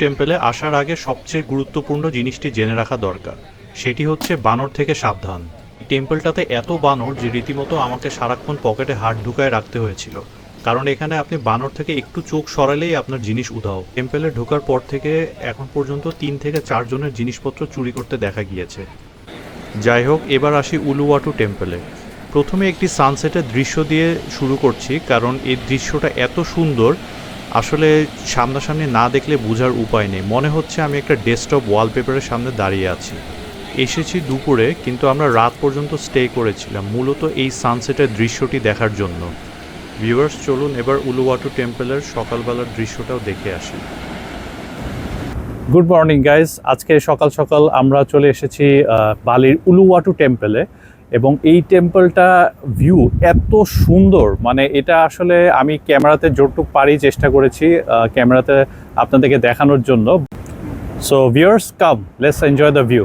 টেম্পলে আসার আগে সবচেয়ে গুরুত্বপূর্ণ জিনিসটি জেনে রাখা দরকার, সেটি হচ্ছে বানর থেকে সাবধান। টেম্পলটাতে এত বানর যে রীতিমতো আমাকে সারাক্ষণ পকেটে হাত ঢুকায় রাখতে হয়েছিল। কারণ এখানে আপনি বানর থেকে একটু চোখ সরালেই আপনার জিনিস উধাও। টেম্পলে ঢোকার পর থেকে এখন পর্যন্ত তিন থেকে চারজনের জিনিসপত্র চুরি করতে দেখা গিয়েছে। যাই হোক, এবার আসি উলুওয়াটু টেম্পলে। প্রথমে একটি সানসেটের দৃশ্য দিয়ে শুরু করছি, কারণ এই দৃশ্যটা এত সুন্দর আসলে সামনাসামনি না দেখলে বোঝার উপায় নেই। মনে হচ্ছে আমি একটা ডেস্কটপ ওয়ালপেপারের সামনে দাঁড়িয়ে আছি। এসেছি দুপুরে, কিন্তু আমরা রাত পর্যন্ত স্টে করেছিলাম, মূলত এই সানসেটের দৃশ্যটি দেখার জন্য। ভিউয়ার্স, চলুন এবার উলুওয়াটু টেম্পলের সকালবেলার দৃশ্যটাও দেখে আসি। গুড মর্নিং গাইজ আজকে সকাল সকাল আমরা চলে এসেছি বালির উলুওয়াটু টেম্পলে। এবং এই টেম্পলটা ভিউ এত সুন্দর। মানে এটা আসলে আমি ক্যামেরাতে যতটুক পারি চেষ্টা করেছি ক্যামেরাতে আপনাদেরকে দেখানোর জন্য। So viewers come let's enjoy the view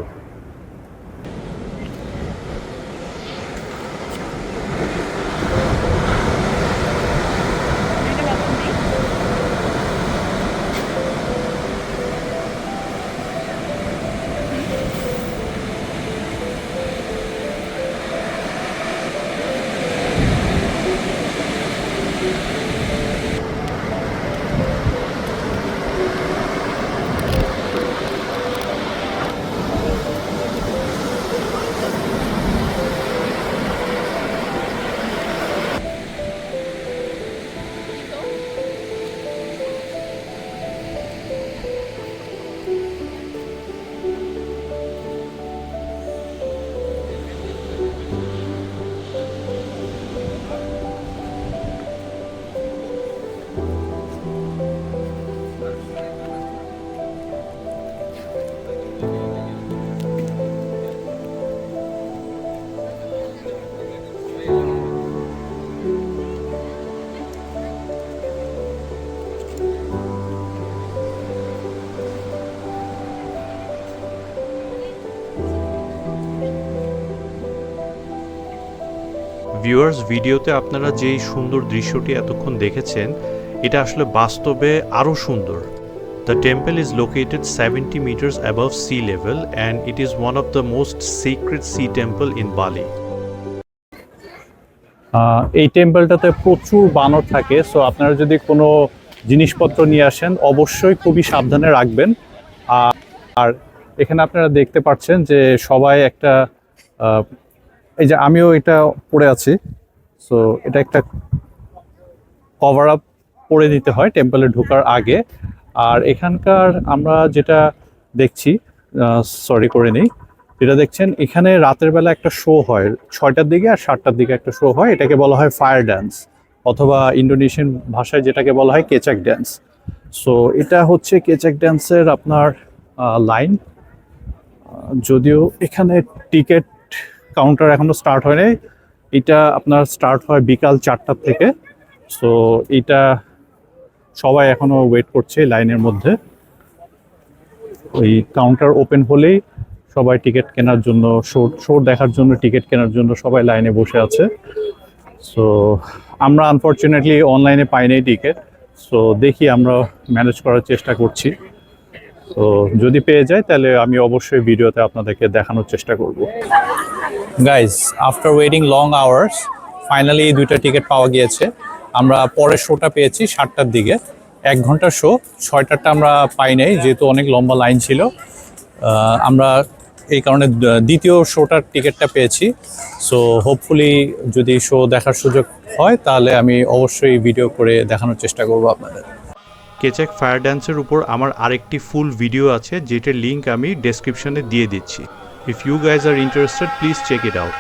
viewers ভিডিওতে আপনারা যেই সুন্দর দৃশ্যটি এতক্ষণ দেখেছেন, এটা আসলে বাস্তবে আরও সুন্দর। The temple is located seventy metres above sea level and it is one of the most secret sea temple in Bali এই টেম্পলটাতে প্রচুর বানর থাকে সো আপনারা যদি কোনো জিনিসপত্র নিয়ে আসেন, অবশ্যই খুবই সাবধানে রাখবেন। আর এখানে আপনারা দেখতে পাচ্ছেন যে সবাই একটা এই যে আমিও এটা পরে আছি। সো এটা একটা কভার আপ পরে নিতে হয় টেম্পলে ঢোকার আগে। আর এখানকার আমরা যেটা দেখছি সরি করে নিই, যেটা দেখছেন, এখানে রাতের বেলা একটা শো হয়, ছয়টার দিকে আর সাতটার দিকে একটা শো হয়। এটাকে বলা হয় ফায়ার ড্যান্স অথবা ইন্ডোনেশিয়ান ভাষায় যেটাকে বলা হয় কেচাক ড্যান্স সো এটা হচ্ছে কেচাক ড্যান্সের আপনার লাইন যদিও এখানে টিকিট কাউন্টার এখনও স্টার্ট হয়নি। এটা আপনার স্টার্ট হয় বিকাল চারটার থেকে। সো এটা সবাই এখনও ওয়েট করছে লাইনের মধ্যে। ওই কাউন্টার ওপেন হলেই সবাই টিকিট কেনার জন্য শো শো দেখার জন্য টিকিট কেনার জন্য সবাই লাইনে বসে আছে। সো আমরা আনফর্চুনেটলি অনলাইনে পাইনি টিকিট সো দেখি আমরা ম্যানেজ করার চেষ্টা করছি। তো যদি পেয়ে যাই তাহলে আমি অবশ্যই ভিডিওতে আপনাদেরকে দেখানোর চেষ্টা করব। Guys after waiting long hours finally দুইটা টিকিট পাওয়া গিয়েছে। আমরা পরের শোটা পেয়েছি সাতটার দিকে। এক ঘণ্টার শো ছয়টারটা আমরা পাই নাই, যেহেতু অনেক লম্বা লাইন ছিল। আমরা এই কারণে দ্বিতীয় শোটার টিকিটটা পেয়েছি। সো হোপফুলি যদি শো দেখার সুযোগ হয়, তাহলে আমি অবশ্যই ভিডিও করে দেখানোর চেষ্টা করব আপনাদের। কেচাক ফায়ার ড্যান্সের উপর আমার আরেকটি ফুল ভিডিও আছে, যেটার লিঙ্ক আমি ডেসক্রিপশনে দিয়ে দিচ্ছি। If you guys are interested please check it out